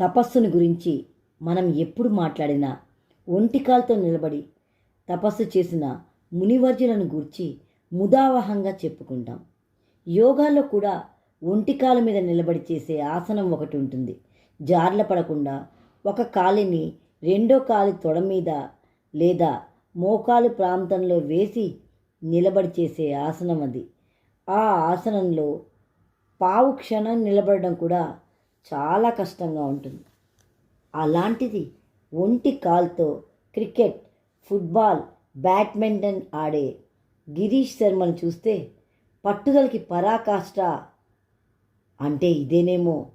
తపస్సుని గురించి మనం ఎప్పుడు మాట్లాడినా ఒంటికాలతో నిలబడి తపస్సు చేసిన మునివర్జులను గూర్చి ముదావహంగా చెప్పుకుంటాం. యోగాలో కూడా ఒంటికాల మీద నిలబడి చేసే ఆసనం ఒకటి ఉంటుంది. జార్ల పడకుండా ఒక కాలిని రెండో కాలి తొడ మీద లేదా మోకాలు ప్రాంతంలో వేసి నిలబడి చేసే ఆసనం అది. ఆ ఆసనంలో పావు క్షణం నిలబడడం కూడా చాలా కష్టంగా ఉంటుంది. అలాంటిది ఒంటి కాల్తో క్రికెట్ ఫుట్బాల్ బ్యాడ్మింటన్ ఆడే గిరీష్ శర్మను చూస్తే పట్టుదలకి పరాకాష్ట అంటే ఇదేనేమో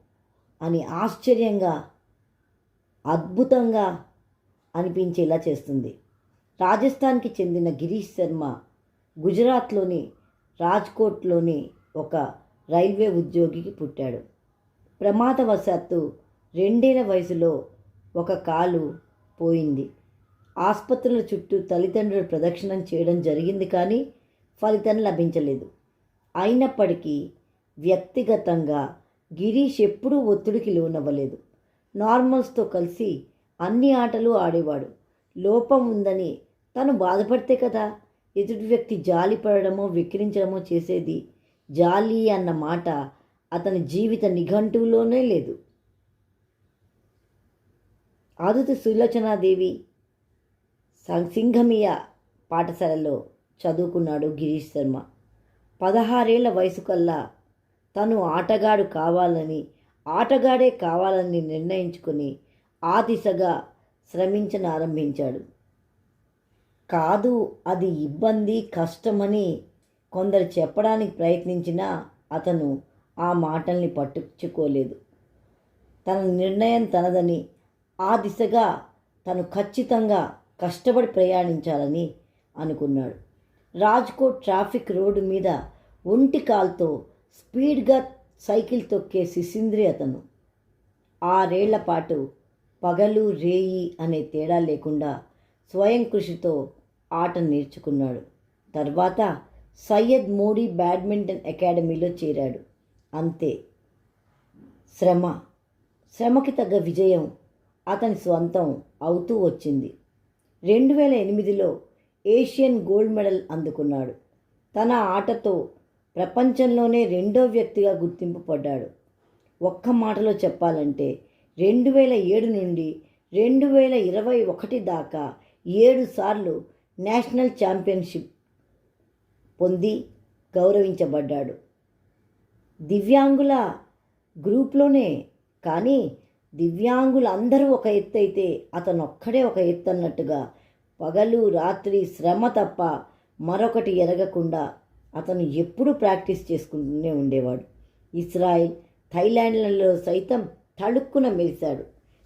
అని ఆశ్చర్యంగా అద్భుతంగా అనిపించేలా చేస్తుంది. రాజస్థాన్కి చెందిన గిరీష్ శర్మ గుజరాత్లోని రాజ్కోట్లోని ఒక రైల్వే ఉద్యోగికి పుట్టాడు. ప్రమాదవశాత్తు రెండేళ్ళ వయసులో ఒక కాలు పోయింది. ఆసుపత్రుల చుట్టూ తల్లిదండ్రులు ప్రదక్షిణం చేయడం జరిగింది కానీ ఫలితం లభించలేదు. అయినప్పటికీ వ్యక్తిగతంగా గిరీష్ ఎప్పుడూ ఒత్తిడికి లోనవ్వలేదు. నార్మల్స్తో కలిసి అన్ని ఆటలు ఆడేవాడు. లోపం ఉందని తను బాధపడితే కదా ఎదుటి వ్యక్తి జాలి పడడమో విక్రించడమో చేసేది జాలి అన్న మాట అతని జీవిత నిఘంటువులోనే లేదు. ఆదుతి సులోచనాదేవి సింఘమియ పాఠశాలలో చదువుకున్నాడు గిరీష్ శర్మ. పదహారేళ్ళ వయసు కల్లా తను ఆటగాడు కావాలని ఆటగాడే కావాలని నిర్ణయించుకుని ఆ దిశగా శ్రమించను ఆరంభించాడు. కాదు అది ఇబ్బంది కష్టమని కొందరు చెప్పడానికి ప్రయత్నించినా అతను ఆ మాటల్ని పట్టించుకోలేదు. తన నిర్ణయం తనదని ఆ దిశగా తను ఖచ్చితంగా కష్టపడి ప్రయాణించాలని అనుకున్నాడు. రాజ్కోట్ ట్రాఫిక్ రోడ్డు మీద ఒంటి కాల్తో స్పీడ్గా సైకిల్ తొక్కే శిశింద్రి అతను. ఆరేళ్ళ పాటు పగలు రేయి అనే తేడా లేకుండా స్వయం కృషితో ఆట నేర్చుకున్నాడు. తర్వాత సయ్యద్ మోడీ బ్యాడ్మింటన్ అకాడమీలో చేరాడు. అంతే. శ్రమ. శ్రమకి తగ్గ విజయం అతని స్వంతం అవుతూ వచ్చింది. రెండు వేల ఎనిమిదిలో ఏషియన్ గోల్డ్ మెడల్ అందుకున్నాడు. తన ఆటతో ప్రపంచంలోనే రెండో వ్యక్తిగా గుర్తింపు పడ్డాడు. ఒక్క మాటలో చెప్పాలంటే రెండు వేల ఏడు నుండి రెండు వేల ఇరవై ఒకటి దాకా ఏడు సార్లు నేషనల్ ఛాంపియన్షిప్ పొంది గౌరవించబడ్డాడు. దివ్యాంగుల గ్రూప్లోనే కానీ దివ్యాంగులందరూ ఒక ఎత్తు అయితే అతను ఒక్కడే ఒక ఎత్తు అన్నట్టుగా పగలు రాత్రి శ్రమ తప్ప మరొకటి ఎరగకుండా అతను ఎప్పుడూ ప్రాక్టీస్ చేసుకుంటూనే ఉండేవాడు. ఇస్రాయిల్ థైలాండ్లలో సైతం తళుక్కున మెలిశాడు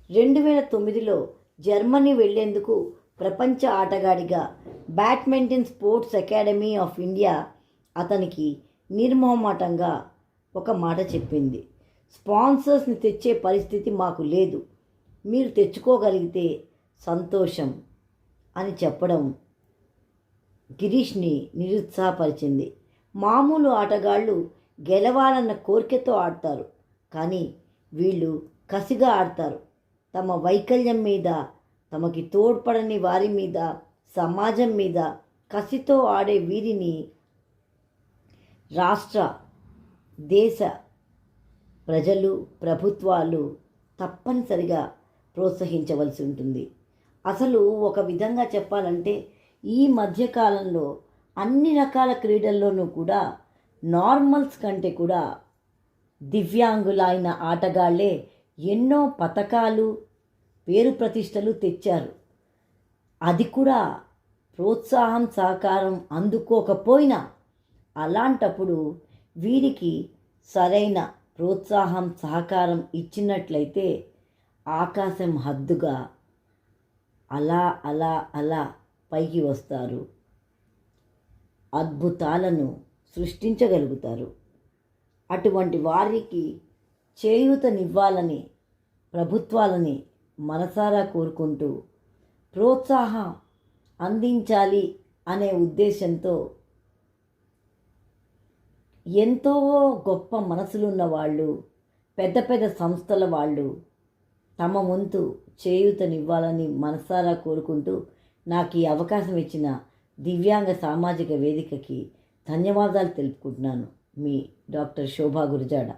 రెండు వేల తొమ్మిదిలో జర్మనీ వెళ్ళేందుకు ప్రపంచ ఆటగాడిగా badminton sports academy of India అతనికి నిర్మోహమాటంగా ఒక మాట చెప్పింది. స్పాన్సర్స్ని తెచ్చే పరిస్థితి మాకు లేదు. మీరు తెచ్చుకోగలిగితే సంతోషం అని చెప్పడం గిరీష్ని నిరుత్సాహపరిచింది. మామూలు ఆటగాళ్ళు గెలవాలన్న కోరికతో ఆడతారు. కానీ వీళ్ళు కసిగా ఆడతారు. తమ వైకల్యం మీద తమకి తోడ్పడని వారి మీద సమాజం మీద కసితో ఆడే వీరిని రాష్ట్ర దేశ ప్రజలు ప్రభుత్వాలు తప్పనిసరిగా ప్రోత్సహించవలసి ఉంటుంది. అసలు ఒక విధంగా చెప్పాలంటే ఈ మధ్యకాలంలో అన్ని రకాల క్రీడల్లోనూ కూడా నార్మల్స్ కంటే కూడా దివ్యాంగులైన ఆటగాళ్ళే ఎన్నో పథకాలు పేరు ప్రతిష్టలు తెచ్చారు. అది కూడా ప్రోత్సాహం సహకారం అందుకోకపోయినా అలాంటప్పుడు వీరికి సరైన ప్రోత్సాహం సహకారం ఇచ్చినట్లయితే ఆకాశం హద్దుగా అలా అలా అలా పైకి వస్తారు. అద్భుతాలను సృష్టించగలుగుతారు. అటువంటి వారికి చేయూతనివ్వాలని ప్రభుత్వాలని మనసారా కోరుకుంటూ ప్రోత్సాహం అందించాలి అనే ఉద్దేశంతో ఎంతో గొప్ప మనసులున్న వాళ్ళు పెద్ద పెద్ద సంస్థల వాళ్ళు తమ వంతు చేయూతనివ్వాలని మనసారా కోరుకుంటూ నాకు ఈ అవకాశం ఇచ్చిన దివ్యాంగ సామాజిక వేదికకి ధన్యవాదాలు తెలుపుకుంటున్నాను. మీ డాక్టర్ శోభా గురజాడ.